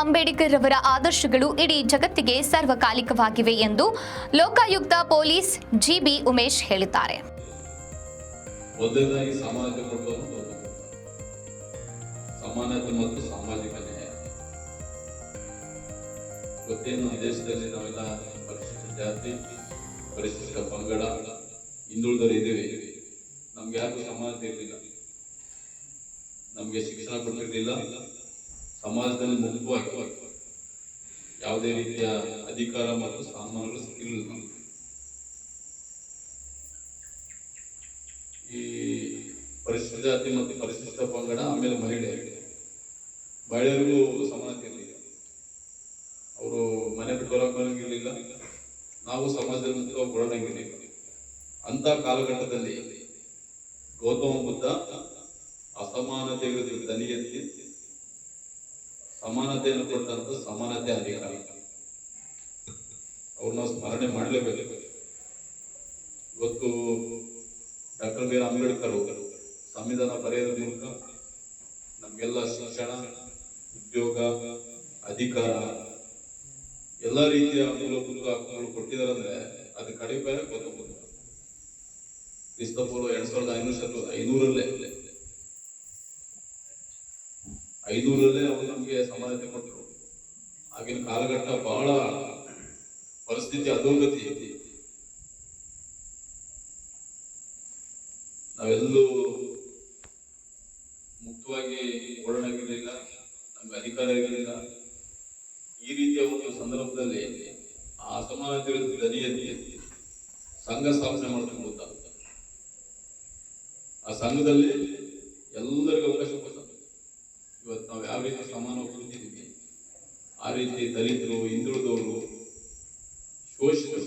ಅಂಬೇಡ್ಕರ್ ರವರ ಆದರ್ಶಗಳು ಇಡೀ ಜಗತ್ತಿಗೆ ಸರ್ವಕಾಲಿಕವಾಗಿವೆ ಎಂದು ಲೋಕಾಯುಕ್ತ ಪೊಲೀಸ್ ಜಿಬಿ ಉಮೇಶ್ ಹೇಳಿದ್ದಾರೆ ಸಮಾನತೆ ಮತ್ತು ಸಾಮಾಜಿಕ ನ್ಯಾಯ. ನಮ್ಮ ದೇಶದಲ್ಲಿ ನಾವೆಲ್ಲ ಪರಿಶಿಷ್ಟ ಜಾತಿ, ಪರಿಶಿಷ್ಟ ಪಂಗಡ, ಹಿಂದುಳಿದವರು ಇದ್ದೇವೆ. ನಮ್ಗೆ ಯಾರಿಗೂ ಸಮಾನತೆ ಇರಲಿಲ್ಲ. ನಮಗೆ ಶಿಕ್ಷಣ ಕೊಟ್ಟಿರಲಿಲ್ಲ. ಸಮಾಜದಲ್ಲಿ ಮುಕ್ತವಾಗಿ ಯಾವುದೇ ರೀತಿಯ ಅಧಿಕಾರ ಮತ್ತು ಸ್ಥಾನಮಾನಗಳು ಸಿಕ್ಕಿರಲಿಲ್ಲ ಈ ಪರಿಶಿಷ್ಟ ಜಾತಿ ಮತ್ತು ಪರಿಶಿಷ್ಟ ಪಂಗಡ ಆಮೇಲೆ ಮಹಿಳೆಯರಿಗೆ. ಮಹಿಳೆಯರಿಗೂ ಸಮಾನತೆ ಇರಲಿಲ್ಲ. ಅವರು ಮನೆ ಬಿಟ್ಟು ಹೊರಗೆ ಬರಂಗಿರ್ಲಿಲ್ಲ ನಾವು ಸಮಾಜದಲ್ಲಿ ಮುಕ್ತವಾಗಿ ಓಡಾಡಂಗಿರ್ಲಿಲ್ಲ ಅಂತ ಕಾಲಘಟ್ಟದಲ್ಲಿ ಗೌತಮ ಬುದ್ಧ ಅಸಮಾನತೆ ದನಿಯಂತೆ ಸಮಾನತೆಯನ್ನು ಕೊಟ್ಟಂತ ಸಮಾನತೆ ಅಧಿಕಾರ. ಅವ್ರನ್ನ ಸ್ಮರಣೆ ಮಾಡಲೇಬೇಕು. ಇವತ್ತು ಡಾಕ್ಟರ್ ಬಿ ಆರ್ ಅಂಬೇಡ್ಕರ್ ಸಂವಿಧಾನ ಬರೆಯೋದ್ರ ಮೂಲಕ ನಮಗೆಲ್ಲ ಶಿಕ್ಷಣ, ಉದ್ಯೋಗ, ಅಧಿಕಾರ ಎಲ್ಲ ರೀತಿಯ ಮೂಲಭೂತ ಹಕ್ಕುಗಳು ಕೊಟ್ಟಿದ್ದಾರೆ ಅದು ಕಡಿಮೆ ಗೊತ್ತಬಹುದು ಕ್ರಿಸ್ತಪೂರ್ವ ಎರಡ್ ಸಾವಿರದ ಐನೂರು ಐನೂರಲ್ಲೇ. ಐನೂರಲ್ಲೇ ಅವರು ನಮಗೆ ಸಮಾನತೆ ಕೊಟ್ಟರು. ಆಗಿನ ಕಾಲಘಟ್ಟ ಬಹಳ ಪರಿಸ್ಥಿತಿ ಅಧೋಗತಿ ಐತಿ. ನಾವೆಲ್ಲೂ ಮುಕ್ತವಾಗಿ ಓಡಾಡಂಗಿರಲಿಲ್ಲ ನಮ್ಗೆ ಅಧಿಕಾರ ಇರಲಿಲ್ಲ. ಈ ರೀತಿಯ ಒಂದು ಸಂದರ್ಭದಲ್ಲಿ ಆ ಅಸಮಾನತೆ ಧ್ವನಿಯಲ್ಲಿ ಸಂಘ ಸ್ಥಾಪನೆ ಮಾಡ್ತಕ್ಕಂಥ ಆ ಸಂಘದಲ್ಲಿ ಎಲ್ಲರಿಗೂ ಅವಕಾಶ ಕೊಡ್ತಾರೆ ಇವತ್ತು ನಾವು ಯಾವ ರೀತಿ ಸಮಾನ ಕುಳಿತಿದ್ದೀವಿ ಆ ರೀತಿ ದಲಿತರು ಹಿಂದುಳಿದವರು ಶೋಷಿತರು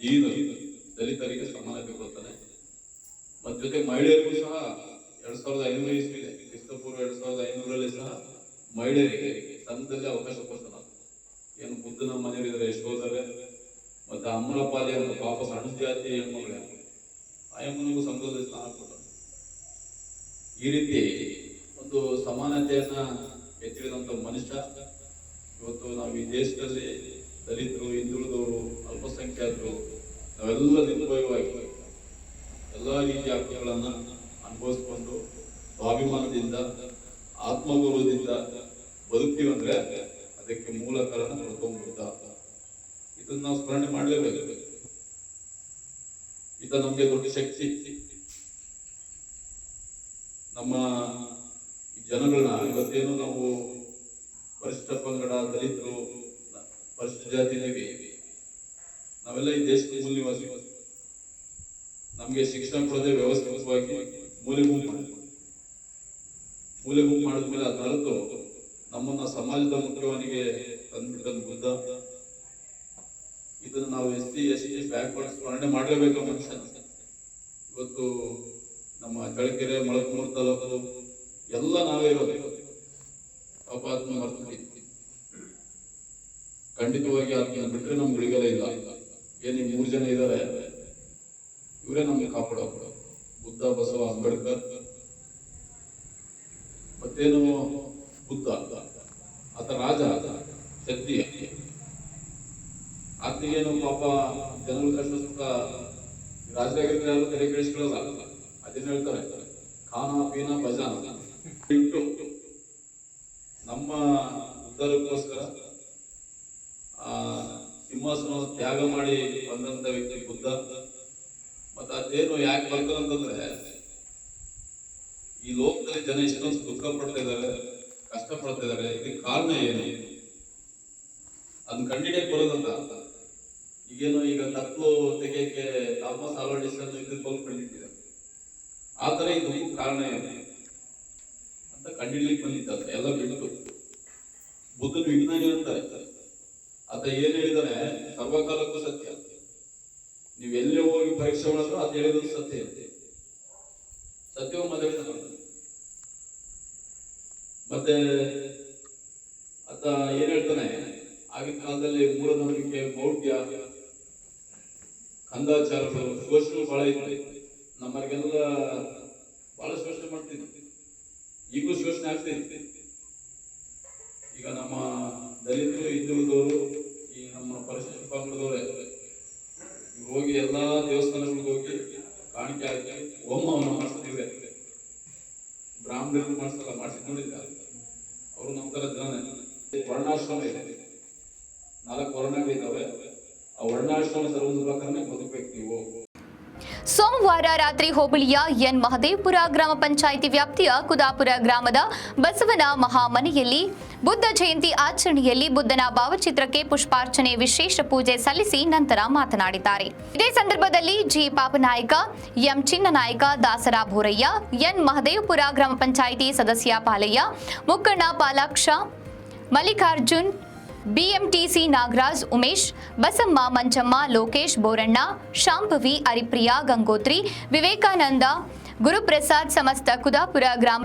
ದೀನರು ದಲಿತರಿಗೆ ಸಮಾನತೆ ಕೊಡ್ತಾನೆ ಮತ್ತ ಜೊತೆ ಮಹಿಳೆಯರಿಗೂ ಸಹ ಎರಡ್ ಸಾವಿರದ ಐನೂರು ಇಸ್ವಿದೆ ಕ್ರಿಸ್ತಪೂರ್ವ ಎರಡ್ ಸಾವಿರದ ಐನೂರಲ್ಲಿ ಸಹ ಮಹಿಳೆಯರಿಗೆ ಸಂಘದಲ್ಲಿ ಅವಕಾಶ ಕೊಡ್ತಾನ ಏನು ಬುದ್ಧನ ಮನೆಯವರಿದ್ದಾರೆ ಯಶೋಧರೆ ಮತ್ತೆ ಅಮ್ಮನಪಾಲಿ ಅಂತ ಪಾಪ ಸಣ್ಣ ಜಾತಿ ಹೆಣ್ಮಗಳೇ ಆ ಹೆಮ್ಮನಿಗೂ ಸಂಘದಲ್ಲಿ ಸ್ಥಾನ ಕೊಡ್ತಾನೆ ಈ ರೀತಿ ಒಂದು ಸಮಾನತೆಯನ್ನ ಎತ್ತಿಡಿದಂತ ಮನುಷ್ಯ, ಇವತ್ತು ನಾವು ಈ ದೇಶದಲ್ಲಿ ದಲಿತರು, ಹಿಂದುಳಿದವರು, ಅಲ್ಪಸಂಖ್ಯಾತರು ನಾವೆಲ್ಲ ನಿರ್ಭಯವಾಗಿ ಹಕ್ಕುಗಳನ್ನ ಅನುಭವಿಸ್ಕೊಂಡು ಸ್ವಾಭಿಮಾನದಿಂದ, ಆತ್ಮಗೌರವದಿಂದ ಬದುಕ್ತೀವಿ ಅಂದ್ರೆ ಅದಕ್ಕೆ ಮೂಲ ಕಾರಣ ಬುದ್ಧ ಇದನ್ನ ನಾವು ಸ್ಮರಣೆ ಮಾಡಲೇಬೇಕು. ಇದು ನಮ್ಗೆ ದೊಡ್ಡ ಶಕ್ತಿ. ನಮ್ಮ ಜನಗಳನ್ನ ಇವತ್ತೇನು ನಾವು ಪರಿಶಿಷ್ಟ ಪಂಗಡ ದಲಿತರು ಪರಿಶಿಷ್ಟ ಜಾತಿ ನಾವೆಲ್ಲ ಈ ದೇಶದ ಮೂಲ ನಿವಾಸಿಗಳು ನಮಗೆ ಶಿಕ್ಷಣ ಕೊಡದೆ ವ್ಯವಸ್ಥಿತವಾಗಿ ಮೂಲೆ ಗುಂಪು. ಮೂಲೆ ಗುಂಪು ಮಾಡಿದ್ಮೇಲೆ ಅದ್ ಮರೆತು ನಮ್ಮನ್ನ ಸಮಾಜದ ಮುಖ್ಯವಾನಿಗೆ ತಂದ್ಬಿಟ್ಟಂತ ಬುದ್ಧ. ಇದನ್ನ ನಾವು S C, S T, backward ಸ್ಮರಣೆ ಮಾಡಲೇಬೇಕು ಮನುಷ್ಯ ಇವತ್ತು ನಮ್ಮ ಚಳಕೆರೆ ಮೊಳಕಮೂರು ತಾಲೂಕು ಎಲ್ಲ ನಾವೇ ಇರೋದು. ಪಾಪ ಅದನ್ನ ಮರ್ತು ಖಂಡಿತವಾಗಿ ಅದನ್ನ ನಮ್ಗೆ ಉಳಿಗಲೇ ಇಲ್ಲ. ಏನ್ ಮೂರು ಜನ ಇದ್ದಾರೆ ಇವರೇ ನಮ್ಗೆ ಕಾಪಾಡೋದು ಬುದ್ಧ, ಬಸವ, ಅಂಬೇಡ್ಕರ್. ಮತ್ತೇನು ಬುದ್ಧ? ಆತ ರಾಜ ಶಕ್ತಿ ಆತನಿಗೇನು ಪಾಪ ಜನಗಳ ಕಷ್ಟ ಸುಖ ರಾಜರಾಗಿದ್ರೆ ಯಾರು ತಲೆ ಕೆಡಿಸ್ಕೊಳ್ಳಲ್ಲ ಅದನ್ನ ಹೇಳ್ತಾರೆ. ಖಾನ, ಪೀನ ಭಜಾನ ಇಟ್ಟು ನಮ್ಮ ಉದ್ಧಾರಕ್ಕೋಸ್ಕರ ಸಿಂಹಾಸನ ತ್ಯಾಗ ಮಾಡಿ ಬಂದಂತ ವ್ಯಕ್ತಿ ಬುದ್ಧ. ಅದೇನು ಯಾಕೆ ಬರ್ತದಂತಂದ್ರೆ ಈ ಲೋಕದಲ್ಲಿ ಜನ ಎಷ್ಟೊಂದು ದುಃಖ ಪಡ್ತಾ ಇದ್ದಾರೆ, ಕಷ್ಟ ಪಡ್ತಾ ಇದ್ದಾರೆ, ಇದಕ್ಕೆ ಕಾರಣ ಏನು? ಅದನ್ನ ಕಂಡಿಡಿಯಕ್ಕೆ ಬರೋದಲ್ಲ. ಈಗೇನು ಈಗ ಕತ್ಲು ತೆಗೆಯಕ್ಕೆ ಆಲ್ವಾ ಎಡಿಸನ್ ಇದಕ್ಕೆ ಹೋಗಿ ಕಂಡಿಟ್ಟಿದ್ದಾರೆ ಆ ತರ ಇದು ಕಾರಣ ಏನು? ಅಂತ ಕಂಡಿಡ್ಲಿಕ್ಕೆ ಬಂದಿದ್ದಂತ ಎಲ್ಲ ಬಿಟ್ಟು. ಬುದ್ಧನ ವಿಜ್ಞಾನಿ ಅಂತ ಆತ ಏನ್ ಹೇಳಿದಾರೆ ಸರ್ವಕಾಲಕ್ಕೂ ಸತ್ಯ. ನೀವು ಎಲ್ಲೇ ಹೋಗಿ ಪರೀಕ್ಷೆ ಮಾಡಿದ್ರು ಅದು ಹೇಳಿದ್ರು ಸತ್ಯ. ಇರುತ್ತೆ ಸತ್ಯವೂ ಮದುವೆ ಮತ್ತೆ ಆತ ಏನ್ ಹೇಳ್ತಾನೆ? ಆಗಿನ ಕಾಲದಲ್ಲಿ ಮೂಲನಂಬಿಕೆ ಮೌಢ್ಯ ಕಂದಾಚಾರಗಳು ಶೋಷಣೆ ಬಹಳ ಇತ್ತು. ನಮ್ಮರಿಗೆಲ್ಲ ಬಹಳ ಶೋಷಣೆ ಮಾಡ್ತಿದ್ವಿ ಈಗಲೂ ಶೋಷಣೆ ಆಗ್ತಿದೆ ಈಗ ನಮ್ಮ ದಲಿತರು ಹಿಂದುಳಿದವರು ಈ ನಮ್ಮ ಪರಿಶಿಷ್ಟ ಪಂಗಡದವರೇ ಇವ್ರು ಹೋಗಿ ಎಲ್ಲಾ ದೇವಸ್ಥಾನಗಳಿಗೆ ಹೋಗಿ ಕಾಣಿಕೆ ಹಾಕಿ ಹೋಮವನ್ನು ಮಾಡಿಸ್ತಿದ್ರೆ ಬ್ರಾಹ್ಮಣರು ಮಾಡಿಸಲ್ಲ ಮಾಡಿಸಿಕೊಂಡಿದ್ದಾರೆ ಅವರು ನಮ್ಮ ಥರ ಜನ ವರ್ಣಾಶ್ರಮ ಇದೆ. ನಾಲ್ಕು ವರ್ಣಗಳಿದ್ದಾವೆ ಆ ವರ್ಣಾಶ್ರಮ ಧರ್ಮದ ಪ್ರಕಾರನೇ ನೀವು ಸೋಮವಾರ ರಾತ್ರಿ ಹೋಬಳಿಯ ಎನ್ ಮಹದೇವಪುರ ಗ್ರಾಮ ಪಂಚಾಯಿತಿ ವ್ಯಾಪ್ತಿಯ ಕುದಾಪುರ ಗ್ರಾಮದ ಬಸವನ ಮಹಾಮನೆಯಲ್ಲಿ ಬುದ್ಧ ಜಯಂತಿ ಆಚರಣೆಯಲ್ಲಿ ಬುದ್ಧನ ಭಾವಚಿತ್ರಕ್ಕೆ ಪುಷ್ಪಾರ್ಚನೆ ವಿಶೇಷ ಪೂಜೆ ಸಲ್ಲಿಸಿ ನಂತರ ಮಾತನಾಡಿದ್ದಾರೆ. ಇದೇ ಸಂದರ್ಭದಲ್ಲಿ ಜಿ ಪಾಪನಾಯಕ, ಎಂ ಚಿನ್ನನಾಯಕ, ದಾಸರ ಬೋರಯ್ಯ ಎನ್ ಮಹದೇವಪುರ ಗ್ರಾಮ ಪಂಚಾಯಿತಿ ಸದಸ್ಯ ಪಾಲಯ್ಯ, ಮುಕ್ಕಣ್ಣ ಪಾಲಾಕ್ಷ, ಮಲ್ಲಿಕಾರ್ಜುನ್ ಬಿಎಂಟಿಸಿ ನಾಗರಾಜ್ ಉಮೇಶ್ ಬಸಮ್ಮ ಮಂಜಮ್ಮ ಲೋಕೇಶ್ ಬೋರಣ್ಣ ಶಾಂಭವಿ ಹರಿಪ್ರಿಯಾ ಗಂಗೋತ್ರಿ ವಿವೇಕಾನಂದ ಗುರುಪ್ರಸಾದ್ ಸಮಸ್ತ ಕುದಾಪುರ ಗ್ರಾಮ